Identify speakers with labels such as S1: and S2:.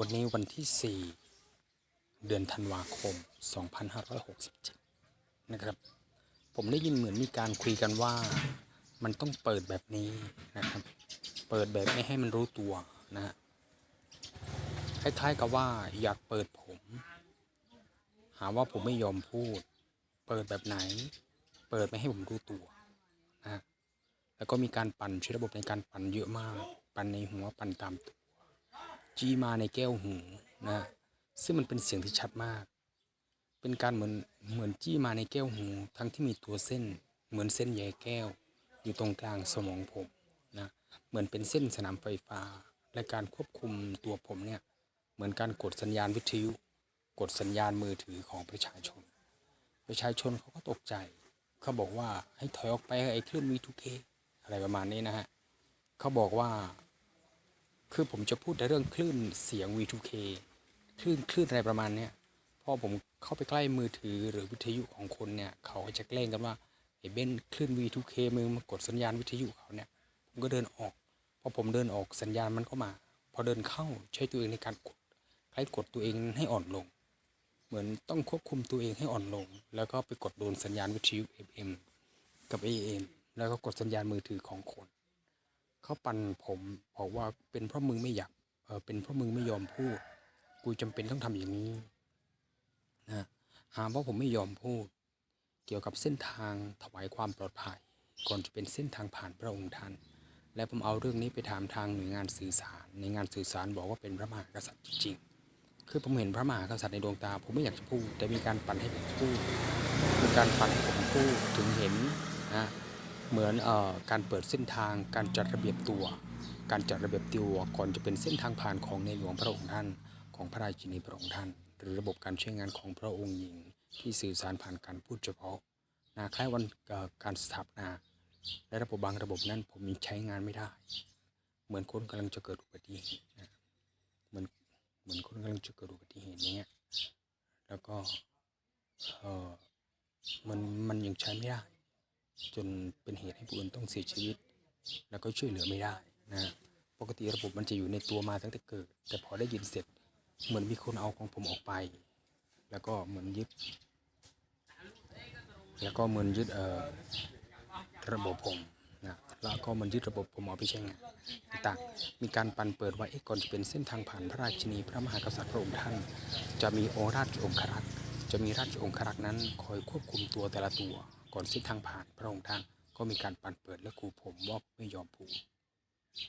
S1: วันนี้วันที่ 4 เดือนธันวาคม 2567 นะครับ ผมได้ยินเหมือนมีการคุยกันว่ามันต้องเปิดแบบนี้นะครับ เปิดแบบไม่ให้มันรู้ตัวนะฮะคล้ายๆกับว่าอยากเปิดผม หาว่าผมไม่ยอมพูด เปิดแบบไหน เปิดไม่ให้ผมรู้ตัวนะแล้วก็มีการปั่นใช้ระบบในการปั่นเยอะมาก ปั่นในหัวปั่นตามตัว จี้มาในแก้วหูนะ ซึ่งมันเป็นเสียงที่ชัดมาก เป็นการเหมือนเหมือนจี้มาในแก้วหู ทั้งที่มีตัวเส้น เหมือนเส้นใยแก้ว อยู่ตรงกลางสมองผมนะเหมือนเป็นเส้นสนามไฟฟ้า และการควบคุมตัวผมเนี่ยเหมือนการกดสัญญาณวิทยุกดสัญญาณมือถือของประชาชน ประชาชนเขาก็ตกใจ เขาบอกว่าให้ถอยออกไปไอ้คลื่น V2K อะไรประมาณนี้นะฮะเขาบอกว่า คือผมจะพูดในเรื่องคลื่นเสียง V2K คลื่นคลื่นอะไรประมาณเนี้ยพอผมเข้าไปใกล้มือถือหรือวิทยุของคนเนี่ย เขาจะแกล้งกันว่าไอ้เบนคลื่น V2K มึงมากดสัญญาณวิทยุเขาเนี่ยผมก็เดินออกพอผมเดินออกสัญญาณมันก็มา พอเดินเข้าใช้ตัวเองในการกดคล้ายกดตัวเองให้อ่อนลง เหมือนต้องควบคุมตัวเองให้อ่อนลง แล้วก็ไปกดโดนสัญญาณวิทยุ FM กับ AM แล้วก็กดสัญญาณมือถือของคน เขาปั่นผมบอกว่าเป็นเพราะมึงไม่อยากเออเป็นเพราะมึงไม่ยอมพูด กูจำเป็นต้องทำอย่างนี้นะหาว่าผมไม่ยอมพูด เกี่ยวกับเส้นทางถวายความปลอดภัย ก่อนจะเป็นเส้นทางผ่านพระองค์ท่าน และผมเอาเรื่องนี้ไปถามทางหน่วยงานสื่อสารในงานสื่อสารบอกว่าเป็นพระมหากษัตริย์จริงๆคือผมเห็นพระมหากษัตริย์ในดวงตา ผมไม่อยากจะพูด แต่มีการปั่นให้ผมพูดมีการปั่นให้ผมพูดถึงเห็นนะ เหมือนอการเปิดเส้นทางการจัดระเบียบตัว การจัดระเบียบตัวก่อนจะเป็นเส้นทางผ่านของในหลวงพระองค์ท่านของพระราชินีพระองค์ท่าน หรือระบบการใช้งานของพระองค์หญิง ที่สื่อสารผ่านการพูดเฉพาะนะคล้ายวันการสถาปนา และระบบบางระบบนั้นผมยังใช้งานไม่ได้ เหมือนคนกำลังจะเกิดอุบัติเหตุนะเหมือนเหมือนคนกำลังจะเกิดอุบัติเหตุอย่างเงี้ยแล้วก็เออมันมันยังใช้ไม่ได้ จนเป็นเหตุให้ผู้อื่นต้องเสียชีวิต แล้วก็ช่วยเหลือไม่ได้นะปกติระบบมันจะอยู่ในตัวมาตั้งแต่เกิด แต่พอได้ยินเสร็จเหมือนมีคนเอาของผมออกไป แล้วก็เหมือนยึด แล้วก็เหมือนยึดเอ่อระบบผมนะแล้วก็เหมันยึดระบบผมเอาไปใช้งานต่างมีการปันเปิดไว่าเอ๊ะก่อนจะเป็นเส้นทางผ่านพระราชินีพระมหากษัตริย์พระองค์ท่าน จะมีองค์ราชองครักษ์จะมีราชองครักษ์นั้นคอยควบคุมตัวแต่ละตัว ก่อนเส้นทางผ่านพระองค์ท่านก็มีการปั่นเปิดและกูผมว่าไม่ยอมผูก